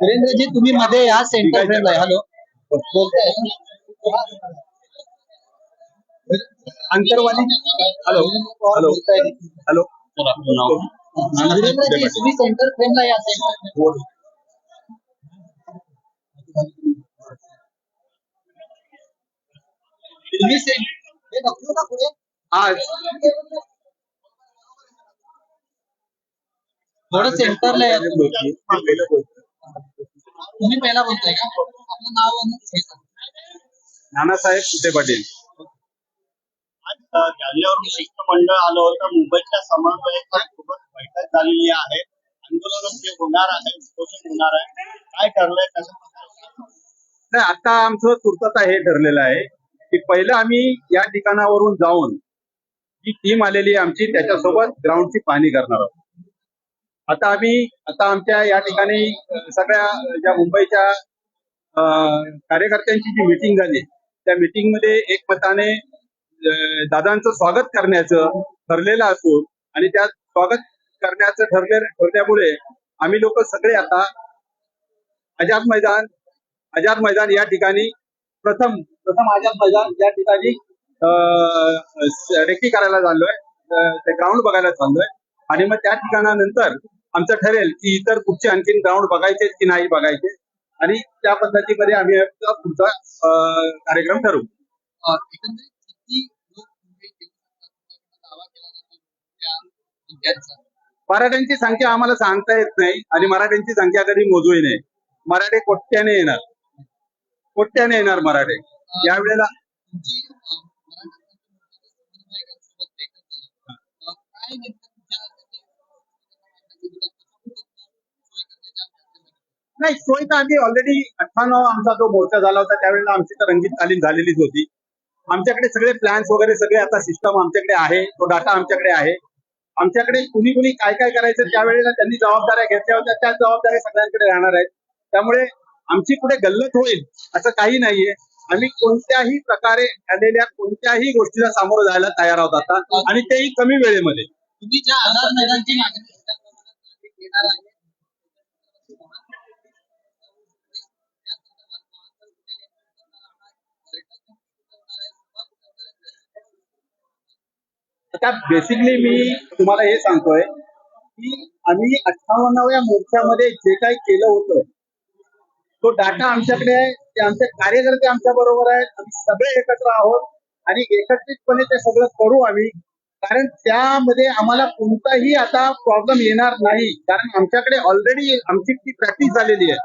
वीरेंद्रजी तुम्ही मध्ये या सेंटर फ्रेमला आहे. हॅलो बोलताय Antarwali. Hello hello hello Virendraji तुम्ही सेंटर फ्रेमला या सेंटर तुम्ही से- हे नको का पुढे. आज थोडं सेंटरला या. तुम्ही. तुम्ही पहिला बोलताय का? आपलं नाव आणि हे. नानासाहेब कुठे पाटील? आज जालन्यावरून शिष्टमंडळ आलं होतं. मुंबईच्या समन्वयकांसोबत बैठक झालेली आहे. आंदोलन जे होणार आहे उपोषण होणार आहे. काय ठरलंय कसं नाही आता आमचं तुर्तता हे ठरलेलं आहे की पहिलं आम्ही या ठिकाणावरून जाऊन जी टीम आलेली आहे आमची त्याच्यासोबत ग्राउंडची पाहणी करणार आहोत. आता आम्ही आता आमच्या या ठिकाणी सगळ्या ज्या मुंबईच्या अ, कार्यकर्त्यांची जी मिटिंग झाली त्या मिटिंगमध्ये एकमताने दादांचं स्वागत करण्याचं ठरलेलं असून आणि त्या स्वागत करण्याचं ठरले ठरल्यामुळे आम्ही लोक सगळे आता आझाद मैदान आझाद मैदान या ठिकाणी प्रथम प्रथम आझाद मैदान या ठिकाणी अं, रेकी करायला चाललोय ते ग्राउंड बघायला चाललोय. आणि मग त्या ठिकाणानंतर आमचं ठरेल की इतर कुठचे आणखीन ग्राउंड बघायचे की नाही बघायचे. आणि त्या पद्धतीमध्ये आम्ही पुढचा कार्यक्रम ठरवू. मराठ्यांची संख्या आम्हाला सांगता येत नाही आणि मराठ्यांची संख्या कधी मोजूही नाही. मराठे कोट्याने येणार. कोट्याने येणार मराठे. यावेळेला तुमची अ, मराठा समन्वयकांसोबत बैठक झाली अ, काय नेमकं तुमच्या हाती, अ, सोय करण्याच्या प्रयत्न नाही सोय तर आम्ही ऑलरेडी अठ्ठ्याण्णव आमचा जो मोर्चा झाला होता त्यावेळेला आमची तर रंगीत तालीम झालेलीच होती. आमच्याकडे सगळे प्लॅन्स वगैरे सगळे आता सिस्टम आमच्याकडे आहे तो डाटा आमच्याकडे आहे. आमच्याकडे कुणी कुणी काय काय करायचं त्यावेळेला त्यांनी जबाबदाऱ्या घेतल्या होत्या त्या जबाबदाऱ्या सगळ्यांकडे राहणार आहेत. त्यामुळे आमची कुठे गल्लत होईल असं काही नाहीये. आम्ही कोणत्याही प्रकारे आलेल्या कोणत्याही गोष्टीला सामोरं जायला तयार आहोत आता आणि तेही कमी वेळेमध्ये. तुम्ही ज्या आझाद मैदानची मागणी मोठ्या प्रमाणात नागरिक येणार आहे आता बेसिकली मी तुम्हाला हे सांगतोय की आम्ही अठ्ठावन्नाव्या मोर्चामध्ये जे काही केलं होतं तो डाटा आमच्याकडे आहे ते आमचे कार्यकर्ते आमच्या बरोबर आहेत आम्ही सगळे एकत्र आहोत आणि एकत्रितपणे ते सगळं करू आम्ही. कारण त्यामध्ये आम्हाला कोणताही आता प्रॉब्लेम येणार नाही. कारण आमच्याकडे ऑलरेडी आमची ती प्रॅक्टिस झालेली आहे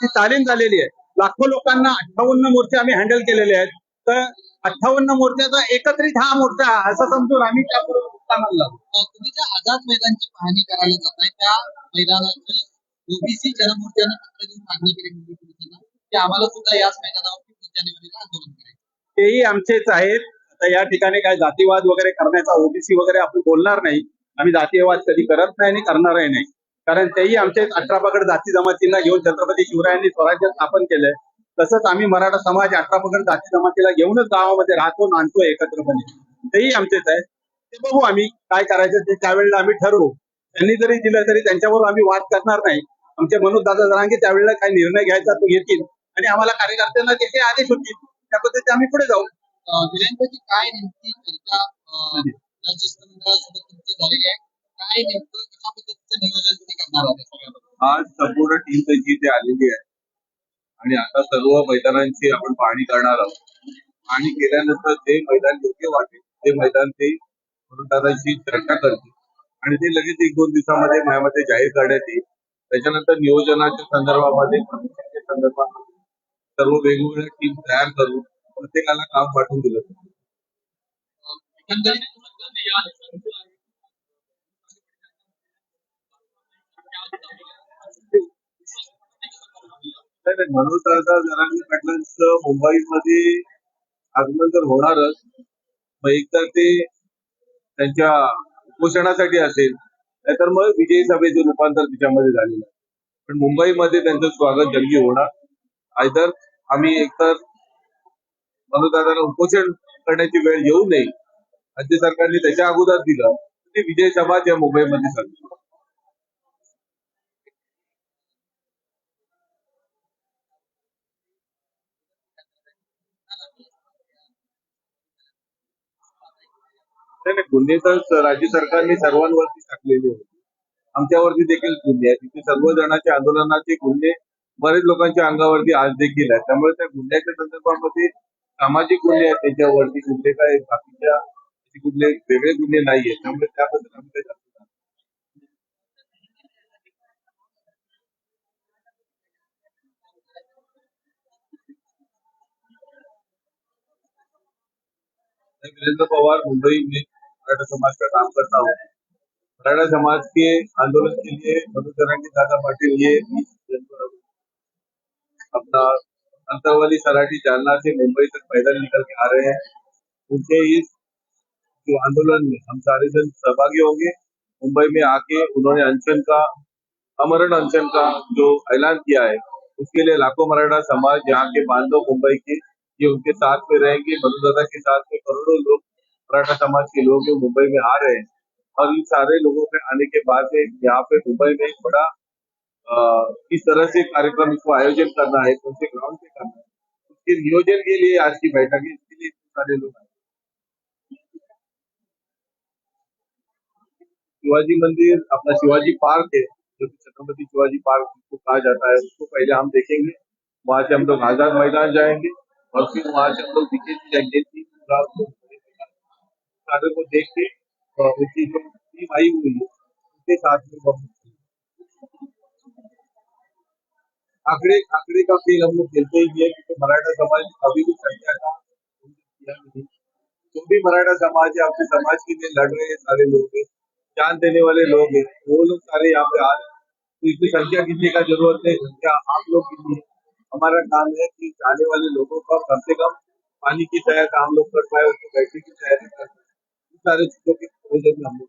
ती तालीम झालेली आहे. लाखो लोकांना अठ्ठावन्न मोर्चे आम्ही हँडल केलेले आहेत. तर अठ्ठावन्न मोर्चाचा एकत्रित हा मोर्चा असं समजून आम्ही मानला अ, तुम्ही ज्या आझाद मैदानची पाहणी करायला जाताय त्या मैदानाची ओबीसी जनमोर्चाने पत्र देऊन मागणी केली की आम्हाला सुद्धा याच मैदानावर तीस जानेवारीला आंदोलन करायचं. तेही आमचेच आहेत. आता या ठिकाणी काय जातीवाद वगैरे करण्याचा ओबीसी वगैरे आपण बोलणार नाही. आम्ही जातीयवाद कधी करत नाही आणि करणारही नाही. कारण तेही आमचे अठरा पगड जाती जमातींना घेऊन छत्रपती शिवरायांनी स्वराज्य स्थापन केलंय. तसंच आम्ही मराठा समाज अठरा पगड जाती जमातीला घेऊनच गावामध्ये राहतो नांदतो एकत्रपणे. तेही आमचेच आहेत. ते बघू आम्ही काय करायचं ते त्यावेळेला आम्ही ठरवू. त्यांनी जरी दिलं तरी त्यांच्याबरोबर आम्ही वाद करणार नाही. आमचे मनोज दादा जरांगे त्यावेळेला काय निर्णय घ्यायचा तो घेतील. आणि आम्हाला कार्यकर्त्यांना त्याचे आदेश होतील. त्या पद्धतीने आम्ही पुढे जाऊ. काय नेमकी चर्चा आहे. काय नेमकं कशा पद्धतीचं नियोजन करणार? आज संपूर्ण टीम त्यांची इथे आलेली आहे. आणि आता सर्व मैदानांची आपण पाहणी करणार आहोत. आणि केल्यानंतर जे मैदान योग्य वाटेल ते मैदान ते दादाशी चर्चा करतील. आणि ते लगेच एक दोन दिवसामध्ये माझ्यामध्ये जाहीर करण्यात येईल. त्याच्यानंतर नियोजनाच्या संदर्भामध्ये संदर्भामध्ये सर्व वेगवेगळ्या टीम तयार करून प्रत्येकाला काम पाठवून दिलं जाईल. नाही नाही, मनोज दादा जरांगे पाटलांचं मुंबईमध्ये आगमन तर होणारच. मग एकतर ते त्यांच्या उपोषणासाठी असेल नाहीतर मग विजयी सभेचे रूपांतर त्याच्यामध्ये झालेलं आहे. पण मुंबईमध्ये त्यांचं स्वागत जंगी होणार. आयदर आम्ही एकतर मनोदादाला उपोषण करण्याची वेळ येऊ नये. राज्य सरकारने त्याच्या अगोदर दिलं ते विजय सभा त्या मुंबईमध्ये झाली. नाही नाही, गुन्हे तर राज्य सरकारने सर्वांवरती टाकलेले होते. आमच्यावरती देखील गुन्हे आहेत. तिथे सर्व जणांचे आंदोलनाचे गुन्हे बरेच लोकांच्या अंगावरती आज देखील आहेत. त्यामुळे त्या गुन्ह्याच्या संदर्भामध्ये सामाजिक गुन्हे आहेत त्याच्यावरती कुठले काय बाकीच्या कुठले वेगळे गुन्हे नाहीये. त्यामुळे त्याबद्दल आम्ही काही वीरेंद्र पवार मुंबई में मराठा समाज का काम करता हूँ। मराठा समाज के आंदोलन के लिए मधु की दादा पाटिल ये अपना अंतरवाली सराठी जालना से मुंबई तक पैदल निकल के आ रहे हैं। उनके इस जो आंदोलन में हम सारे जन सहभागी होंगे। मुंबई में आके उन्होंने अनशन का, अमरण अनशन का जो ऐलान किया है, उसके लिए लाखों मराठा समाज, यहाँ के बांधव मुंबई के, ये उनके साथ में रहेंगे। मधुदादा के साथ में करोड़ों लोग मराठा समाज के लोग जो मुंबई में आ रहे हैं, और इन सारे लोगों के आने के बाद यहाँ पे मुंबई में एक बड़ा किस तरह से कार्यक्रम इसको आयोजन करना है कौन से ग्राउंड पे करना है। उसके नियोजन के लिए आज की बैठक है, इसके लिए सारे लोग आए। शिवाजी मंदिर अपना शिवाजी पार्क है, जो कि छत्रपति शिवाजी पार्क जिसको कहा जाता है, उसको पहले हम देखेंगे। वहाँ से हम लोग आज़ाद मैदान जाएँगे, और फिर वहाँ से हम लोग बीकेसी जगदीश सारे को देख के उनकी जो टीम आई हुई है, उनके साथ में आंकड़े आंकड़े का खेल हम लोग खेलते ही है, क्योंकि मराठा समाज अभी भी संख्या का जो भी मराठा समाज है, आपके समाज के लिए लड़ रहे हैं सारे लोग। हैं जान देने वाले लोग हैं। वो लोग सारे यहाँ पे आ रहे हैं। तो इसकी संख्या गिनने का ज़रूरत है? संख्या आप लोग है। हमारा काम है कि जाने वाले लोगों का कम से कम पानी की सहायता हम लोग कर पाए, उनको बैठने की सहायता कर पाए। सारे चीजों के प्रयोजन में हम लोग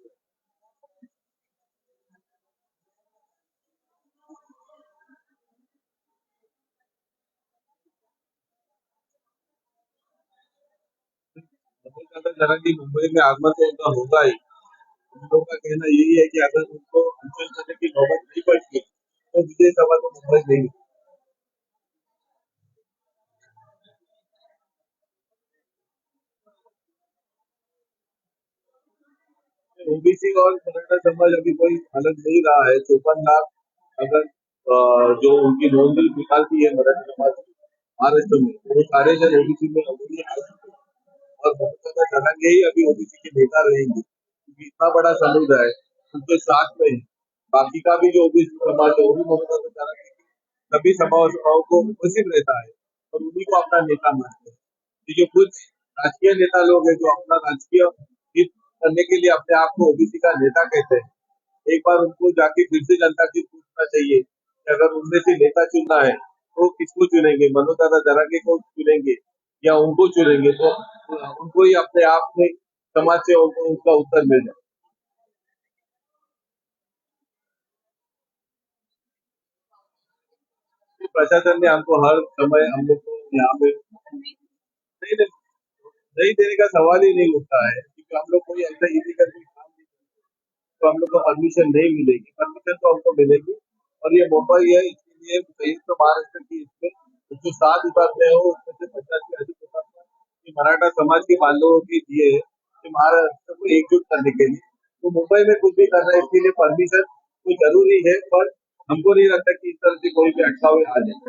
जरा की मुंबई में आगमन तो उनका होगा ही। हम लोग का कहना यही है कि अगर उनको अंचल करने की नौबत नहीं पड़ती तो विजय सभा तो मुंबई नहीं ओबीसी और मराठा समाज अभी कोई अलग नहीं रहा है चौपन लाख अगर जो उनकी नोंदनी निकालती है मराठा समाज महाराष्ट्र में वो सारे जन ओबीसी में ऑलरेडी आ और बहुत ज़्यादा जगह ही अभी ओबीसी के नेता रहेंगे। क्योंकि इतना बड़ा समुदाय उनके साथ में है। बाकी का भी जो ओबीसी समाज है, वो भी ममता से तरह सभी सभाओं सभाओं को उपस्थित रहता है और उन्हीं को अपना नेता मानते हैं। जो कुछ राजकीय नेता लोग हैं, जो अपना राजकीय करने के लिए अपने आप को ओबीसी का नेता कहते हैं। एक बार उनको जाके फिर से जनता की पूछना चाहिए कि अगर उनमें से नेता चुनना है तो किसको चुनेंगे? मनोज दादा जरागे को चुनेंगे या उनको चुनेंगे? तो उनको ही अपने आप में समाज से उसका उत्तर मिल जाए। प्रशासन ने हमको हर समय हम लोग को यहाँ पे नहीं देने का सवाल ही नहीं उठता है। क्योंकि हम लोग कोई ऐसा इलीगल काम नहीं तो हम लोग को परमिशन नहीं मिलेगी। परमिशन तो हमको मिलेगी। और ये मुंबई है इसके लिए संयुक्त महाराष्ट्र की इसमें जो सात हुतात्मे हो, उसमें से पचास से अधिक हुतात्मा ये मराठा समाज के बांधवों के दिए है महाराष्ट्र को एकजुट करने के लिए। तो मुंबई में कुछ भी करना है, इसके लिए परमिशन तो ज़रूरी है, पर हमको नहीं लगता कि इस तरह से कोई भी अटकाव आ जाए।